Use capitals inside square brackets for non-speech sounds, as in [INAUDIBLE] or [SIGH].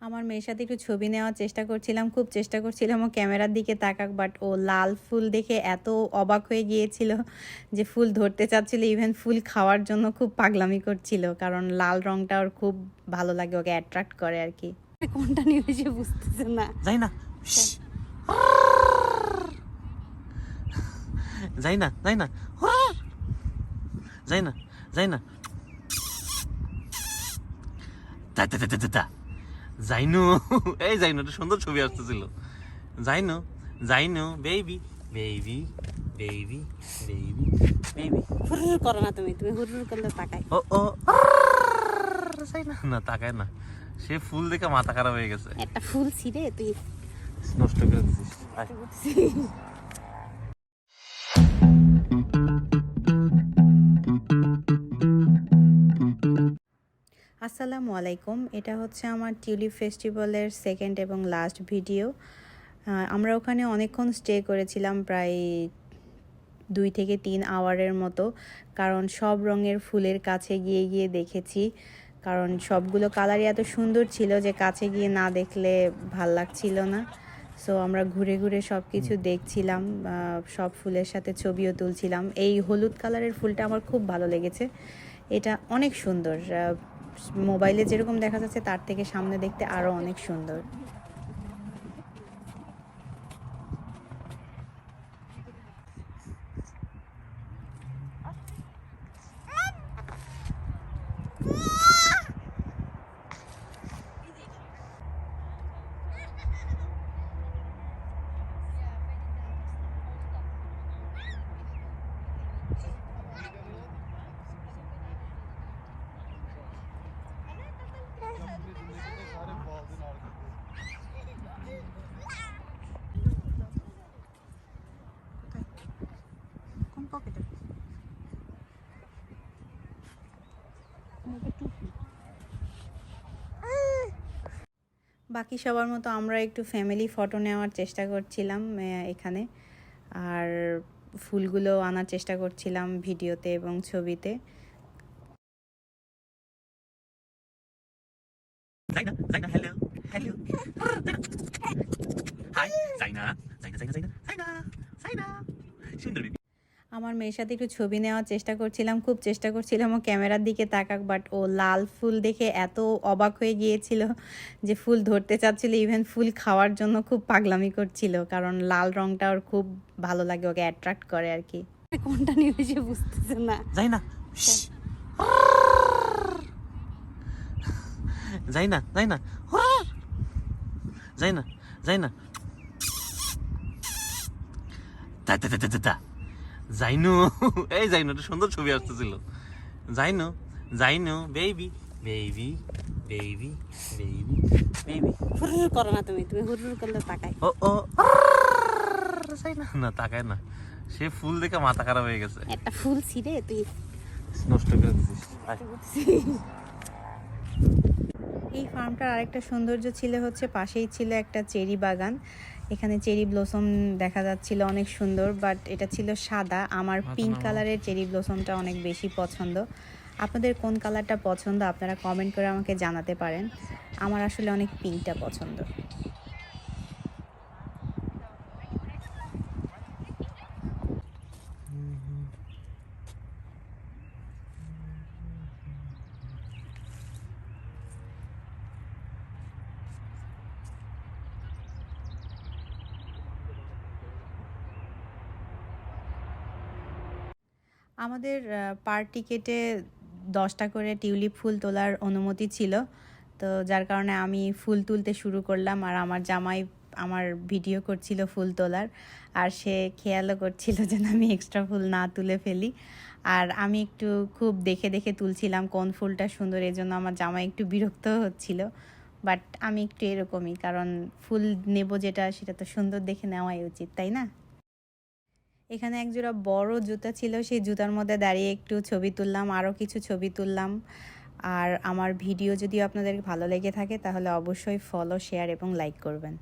আমার মেয়ের সাথে একটু ছবি নেওয়ার চেষ্টা করছিলাম খুব চেষ্টা করছিলাম ও ক্যামেরার দিকে তাকাক বাট ও লাল ফুল দেখে এত অবাক হয়ে গিয়েছিল যে ফুল ধরতে চাচ্ছিল ইভেন ফুল খাওয়ার জন্য খুব পাগলামি করছিল কারণ লাল রংটা ওর খুব ভালো লাগে ওকে অ্যাট্রাক্ট করে আর কি। কোনটা নিয়ে সে বুঝতেছে না। যাই না যাই না যাই না যাই না যাই না তা তা তা তা। যাইনু [LAUGHS] এই যাইনু একটা সুন্দর ছবি আসতেছিল। যাইনু যাইনু baby baby baby baby baby হুরুর করো না তুমি তুমি হুরুর করলে তাকাই ও ও যাই না না তাকায় না। সে ফুল দেখে মাথা খারাপ হয়ে গেছে। একটা ফুল ছিঁড়ে তুই নষ্ট করে দিছিস। আসসালামু আলাইকুম। এটা হচ্ছে আমার টিউলিপ ফেস্টিভ্যালের সেকেন্ড এবং লাস্ট ভিডিও আমরা ওখানে অনেকক্ষণ স্টে করেছিলাম প্রায় দুই থেকে তিন আওয়ারের মতো। কারণ সব রঙের ফুলের কাছে গিয়ে গিয়ে দেখেছি। কারণ সবগুলো কালারই এত সুন্দর ছিল যে কাছে গিয়ে না দেখলে ভালো লাগছিল না। সো আমরা ঘুরে ঘুরে সব কিছু দেখছিলাম সব ফুলের সাথে ছবিও তুলছিলাম। এই হলুদ কালারের ফুলটা আমার খুব ভালো লেগেছে। এটা অনেক সুন্দর মোবাইলে যেরকম দেখা যাচ্ছে তার থেকে সামনে দেখতে আরও অনেক সুন্দর। বাকি সবার মতো আমরা একটু ফ্যামিলি ফটো নেওয়ার চেষ্টা করছিলাম এখানে। আর ফুলগুলো আনার চেষ্টা করছিলাম ভিডিওতে এবং ছবিতে যাই না যাই না হ্যালো হ্যালো হাই না যাই না যাই না যাই না যাই না সুন্দর। বেবি আমার মেয়ের সাথে একটু ছবি নেওয়ার চেষ্টা করছিলাম খুব চেষ্টা করছিলাম ও ক্যামেরার দিকে তাকাক বাট ও লাল ফুল দেখে এত অবাক হয়ে গিয়েছিল যে ফুল ধরতে চাচ্ছিল ইভেন ফুল খাওয়ার জন্য খুব পাগলামি করছিল কারণ লাল রংটা ওর খুব ভালো লাগে ওকে অ্যাট্রাক্ট করে আর কি। কোনটা নিয়ে সে বুঝতেছে না। যাই না যাই না যাই না যাই না যাই না তা তা তা তা। যাইনু [LAUGHS] এই যাইনু একটা সুন্দর ছবি আসতেছিল। যাইনু যাইনু baby baby baby baby baby হুরুর করো না তুমি তুমি হুরুর করলে তাকাই ও ও যাই না না তাকায় না। সে ফুল দেখে মাথা খারাপ হয়ে গেছে। একটা ফুল ছিঁড়ে তুই। নষ্ট করে দিছিস। এই ফার্মটার আরেকটা সৌন্দর্য ছিল হচ্ছে পাশেই ছিল একটা চেরি বাগান। এখানে চেরি ব্লসম দেখা যাচ্ছিল অনেক সুন্দর বাট এটা ছিল সাদা। আমার পিঙ্ক কালারের চেরি ব্লসমটা অনেক বেশি পছন্দ। আপনাদের কোন কালারটা পছন্দ আপনারা কমেন্ট করে আমাকে জানাতে পারেন। আমার আসলে অনেক পিঙ্কটা পছন্দ। আমাদের পার টিকেটে দশটা করে টিউলিপ ফুল তোলার অনুমতি ছিল। তো যার কারণে আমি ফুল তুলতে শুরু করলাম আর আমার জামাই আমার ভিডিও করছিল ফুল তোলার। আর সে খেয়ালও করছিল যেন আমি এক্সট্রা ফুল না তুলে ফেলি। আর আমি একটু খুব দেখে দেখে তুলছিলাম কোন ফুলটা সুন্দর, এই জন্য আমার জামাই একটু বিরক্ত হচ্ছিল। বাট আমি একটু এরকমই, কারণ ফুল নেব যেটা, সেটা তো সুন্দর দেখে নেওয়াই উচিত, তাই না? এখানে একজোড়া বড় জুতা ছিল, সেই জুতার মধ্যে দাঁড়িয়ে একটু ছবি তুললাম আরও কিছু ছবি তুললাম। আর আমার ভিডিও যদি আপনাদের ভালো লেগে থাকে, তাহলে অবশ্যই ফলো শেয়ার এবং লাইক করবেন।